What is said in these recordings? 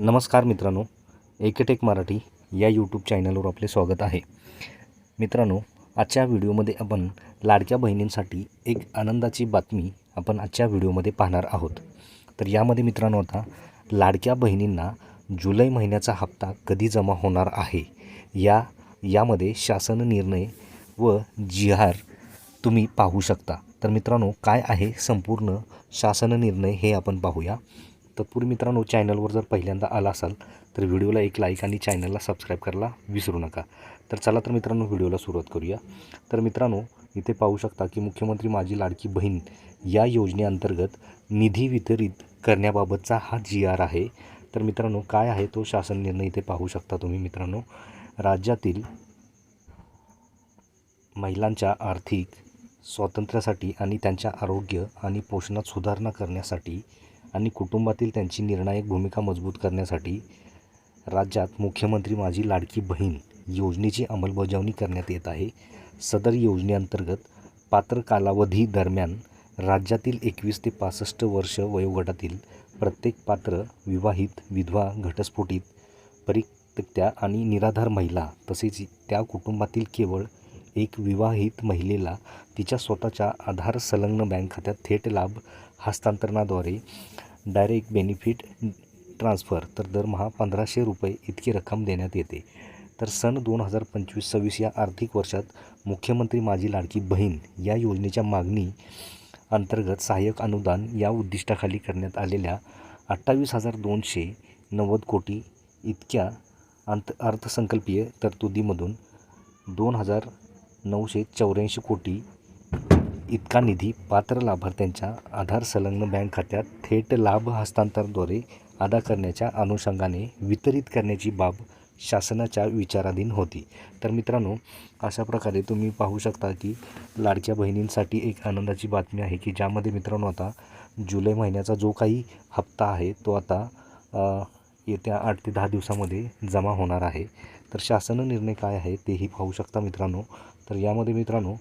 नमस्कार मित्रांनो एकेटेक मराठी या यूट्यूब चॅनलवर आपले स्वागत आहे. मित्रांनो आजच्या व्हिडिओमध्ये आपण लाडक्या बहिणींसाठी एक आनंदाची बातमी आपण आजच्या व्हिडिओमध्ये पाहणार आहोत. तर यामध्ये मित्रांनो आता लाडक्या बहिणींना जुलै महिन्याचा हप्ता कधी जमा होणार आहे? या यामध्ये शासन निर्णय व जिहार तुम्ही पाहू शकता. तर मित्रांनो काय आहे संपूर्ण शासन निर्णय हे आपण पाहूया. तत्पूर्वी मित्रांनो चॅनलवर जर पहिल्यांदा आला असाल तर व्हिडिओला एक लाईक आणि चॅनलला सबस्क्राईब करायला विसरू नका. तर चला तर मित्रांनो व्हिडिओला सुरुवात करूया. तर मित्रांनो इथे पाहू शकता की मुख्यमंत्री माझी लाडकी बहीण या योजनेअंतर्गत निधी वितरित करण्याबाबतचा हा जी आर आहे. तर मित्रांनो काय आहे तो शासन निर्णय इथे पाहू शकता तुम्ही मित्रांनो. राज्यातील महिलांच्या आर्थिक स्वातंत्र्यासाठी आणि त्यांच्या आरोग्य आणि पोषणात सुधारणा करण्यासाठी आणि कुटुंबातील त्यांची निर्णायक भूमिका मजबूत करण्यासाठी राज्यात मुख्यमंत्री माझी लाडकी बहीण योजनेची अंमलबजावणी करण्यात येत आहे. सदर योजनेअंतर्गत पात्र कालावधी दरम्यान राज्यातील एकवीस ते पासष्ट वर्ष वयोगटातील प्रत्येक पात्र विवाहित विधवा घटस्फोटित परित्यक्त्या आणि निराधार महिला तसेच त्या कुटुंबातील केवळ एक विवाहित महिलेला तिच्या स्वतःच्या आधार संलग्न बँक खात्यात थेट लाभ हस्तांतरणाद्वारे डायरेक्ट बेनिफिट ट्रान्स्फर तर दरमहा पंधराशे रुपये इतकी रक्कम देण्यात येते. तर सन दोन हजार पंचवीस सव्वीस या आर्थिक वर्षात मुख्यमंत्री माझी लाडकी बहीण या योजनेच्या मागणी अंतर्गत सहाय्यक अनुदान या उद्दिष्टाखाली करण्यात आलेल्या अठ्ठावीस हजार दोनशे नव्वद कोटी इतक्या अंत अर्थसंकल्पीय तरतुदीमधून दोन हजार नऊशे चौऱ्याऐंशी कोटी इतका निधी पात्र लाभार्थ्यांच्या आधार संलग्न बँक खात्यात थेट लाभ हस्तांतरणाद्वारे अदा करण्याच्या अनुषंगाने वितरित करण्याची बाब शासनाच्या विचाराधीन होती. तर मित्रांनो अशा प्रकारे तुम्ही पाहू शकता की लाडक्या बहिणींसाठी एक आनंदाची बातमी आहे की ज्यामध्ये मित्रांनो आता जुलै महिन्याचा जो काही हप्ता आहे तो आता येत्या आठ ते दहा दिवसामध्ये जमा होणार आहे. तर शासन निर्णय काय आहे तेही पाहू शकता मित्रांनो. तर यामध्ये मित्रांनो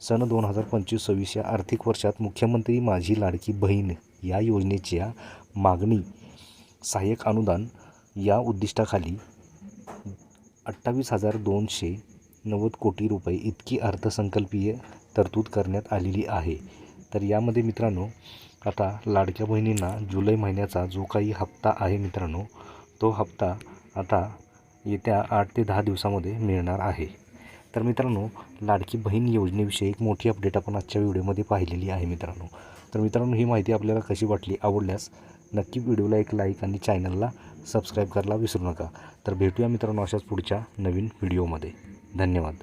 सन दोन हजार पंचवीस सव्वीस या आर्थिक वर्षात मुख्यमंत्री माझी लाडकी बहीण या योजनेच्या मागणी सहाय्यक अनुदान या उद्दिष्टाखाली अठ्ठावीस हजार दोनशे नव्वद कोटी रुपये इतकी अर्थसंकल्पीय तरतूद करण्यात आलेली आहे. तर यामध्ये मित्रांनो आता लाडक्या बहिणींना जुलै महिन्याचा जो काही हप्ता आहे मित्रांनो तो हप्ता आता येत्या आठ ते दहा दिवसामध्ये मिळणार आहे. तर मित्रांनो लाडकी बहीण योजनेविषयी एक मोठी अपडेट आपण आजच्या व्हिडिओमध्ये पाहिलेली आहे मित्रांनो. तर मित्रांनो ही माहिती आपल्याला कशी वाटली आवडल्यास नक्की व्हिडिओला एक लाईक आणि चॅनलला सबस्क्राईब करायला विसरू नका. तर भेटूया मित्रांनो अशाच पुढच्या नवीन व्हिडिओमध्ये. धन्यवाद.